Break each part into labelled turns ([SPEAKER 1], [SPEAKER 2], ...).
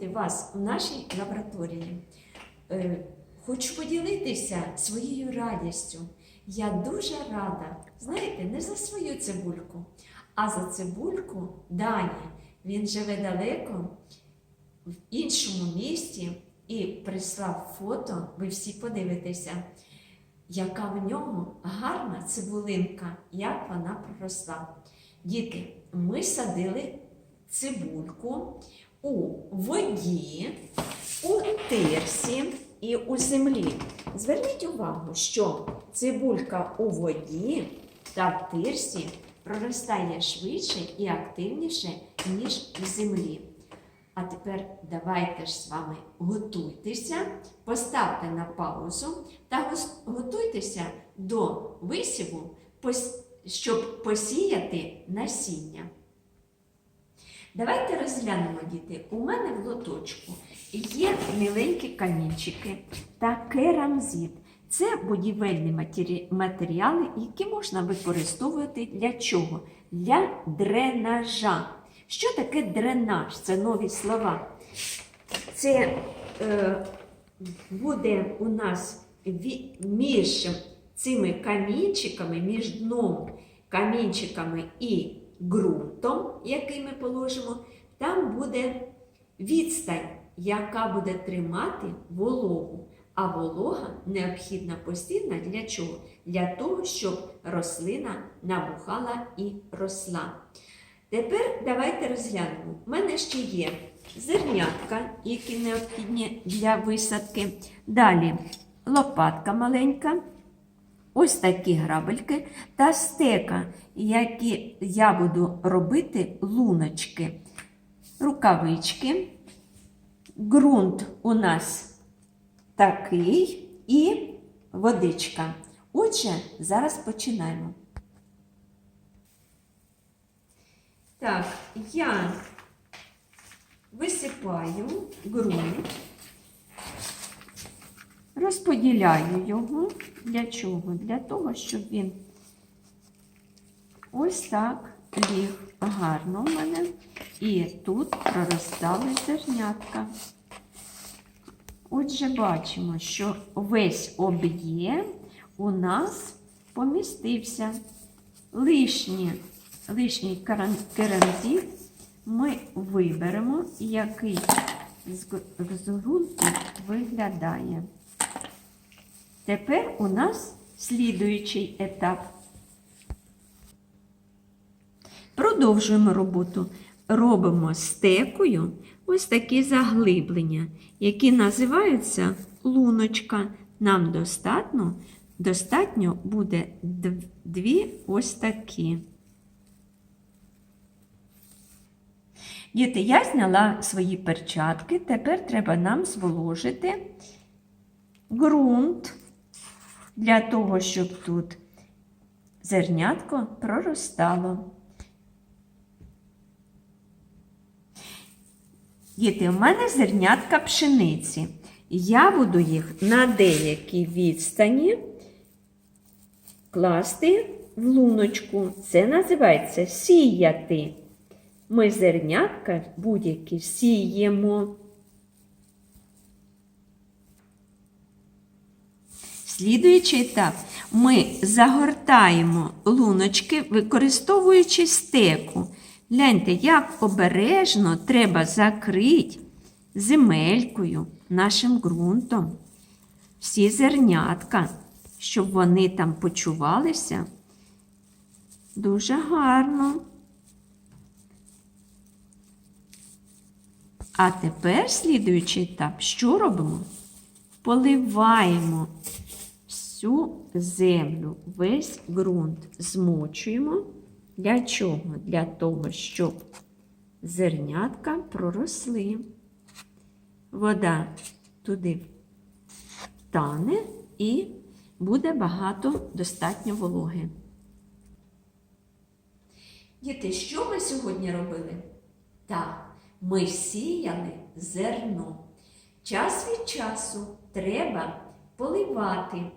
[SPEAKER 1] діти, вас у нашій лабораторії. Е, Хочу поділитися своєю радістю. Я дуже рада, знаєте, не за свою цибульку, а за цибульку Дані. Він живе далеко, в іншому місті, і прислав фото, ви всі подивитеся, яка в нього гарна цибулинка, як вона проросла. Діти, ми садили цибульку у воді, у тирсі і у землі. Зверніть увагу, що цибулька у воді та в тирсі проростає швидше і активніше, ніж в землі. А тепер давайте ж з вами готуйтеся, поставте на паузу та готуйтеся до висіву, щоб посіяти насіння. Давайте розглянемо, діти. У мене в лоточку є міленькі камінчики та керамзит. Це будівельні матері- матеріали, які можна використовувати для чого? Для дренажа. Що таке дренаж? Це нові слова. Це е, буде у нас між цими камінчиками, між дном камінчиками і ґрунтом, який ми положимо, там буде відстань, яка буде тримати вологу. А волога необхідна постійна для чого? Для того, щоб рослина набухала і росла. Тепер давайте розглянемо. У мене ще є зернятка, які необхідні для висадки. Далі лопатка маленька, ось такі грабельки та стека, які я буду робити луночки, рукавички. Ґрунт у нас такий і водичка. Отже, зараз починаємо. Так, я висипаю ґрунт, розподіляю його. Для чого? Для того, щоб він ось так ліг гарно в мене. І тут проростали зернятка. Отже, бачимо, що весь об'єм у нас помістився. Лишні, лишній керамзит ми виберемо, який з ґрунту виглядає. Тепер у нас слідуючий етап. Продовжуємо роботу. Робимо стекою ось такі заглиблення, які називаються луночка. Нам достатньо, достатньо буде дві ось такі. Діти, я зняла свої перчатки. Тепер треба нам зволожити ґрунт для того, щоб тут зернятко проростало. Діти, у мене зернятка пшениці. Я буду їх на деякій відстані класти в луночку. Це називається сіяти. Ми зернятка будь-які сіємо. Слідуючий етап. Ми загортаємо луночки, використовуючи стеку. Гляньте, як обережно треба закрити земелькою, нашим ґрунтом. Всі зернятка, щоб вони там почувалися дуже гарно. А тепер слідуючий етап, що робимо? Поливаємо всю землю, весь ґрунт змочуємо. Для чого? Для того, щоб зернятка проросли. Вода туди тане і буде багато достатньо вологи. Діти, що ми сьогодні робили? Так, ми сіяли зерно. Час від часу треба поливати.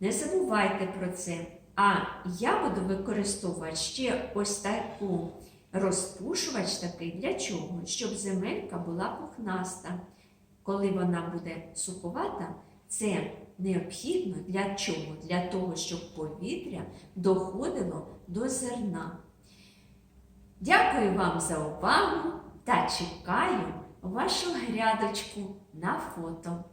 [SPEAKER 1] Не забувайте про це. А я буду використовувати ще ось таку Розпушувач такий для чого? Щоб земелька була пухнаста. Коли вона буде суховата, це необхідно для чого? Для того, щоб повітря доходило до зерна. Дякую вам за увагу та чекаю вашу грядочку на фото.